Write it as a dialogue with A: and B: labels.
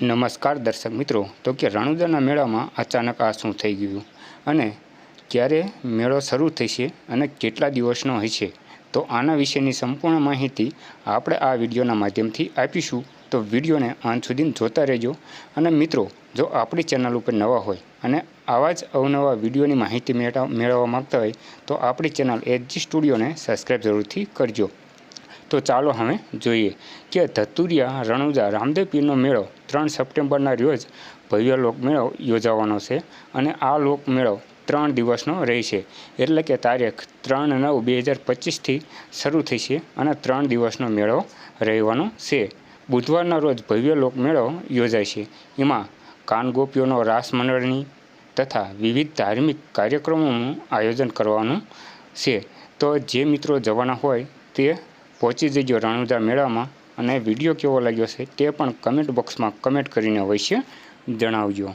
A: નમસ્કાર દર્શક મિત્રો. તો કે રણુદાના મેળામાં અચાનક આ શું થઈ ગયું? અને ક્યારે મેળો શરૂ થશે અને કેટલા દિવસનો હશે તો આના વિશેની સંપૂર્ણ માહિતી આપણે આ વિડીયોના માધ્યમથી આપીશું. તો વિડીયોને અંત સુધી જોતા રહેજો. અને મિત્રો, જો આપણી ચેનલ ઉપર નવા હોય અને આવા જ અવનવા વિડીયોની માહિતી મેળવ મેળવવા માગતા હોય, તો આપણી ચેનલ એચજી સ્ટુડિયોને સબસ્ક્રાઈબ જરૂરથી કરજો. તો ચાલો હવે જોઈએ કે ધતુરિયા, રણુજા, રામદેવ પીરનો મેળો ત્રણ સપ્ટેમ્બરના રોજ ભવ્ય લોકમેળો યોજાવાનો છે અને આ લોકમેળો ત્રણ દિવસનો રહેશે. એટલે કે તારીખ ત્રણ નવ બે હજાર પચીસથી શરૂ થશે અને ત્રણ દિવસનો મેળો રહેવાનો છે. બુધવારના રોજ ભવ્ય લોકમેળો યોજાય છે એમાં કાનગોપીઓનો રાસ મંડળની તથા વિવિધ ધાર્મિક કાર્યક્રમોનું આયોજન કરવાનું છે. તો જે મિત્રો જવાના હોય તે પહોંચી જજો રાણુદા મેળામાં અને વીડિયો કેવો લાગ્યો છે તે પણ કમેન્ટ બોક્સમાં કમેન્ટ કરીને અવશ્ય જણાવજો.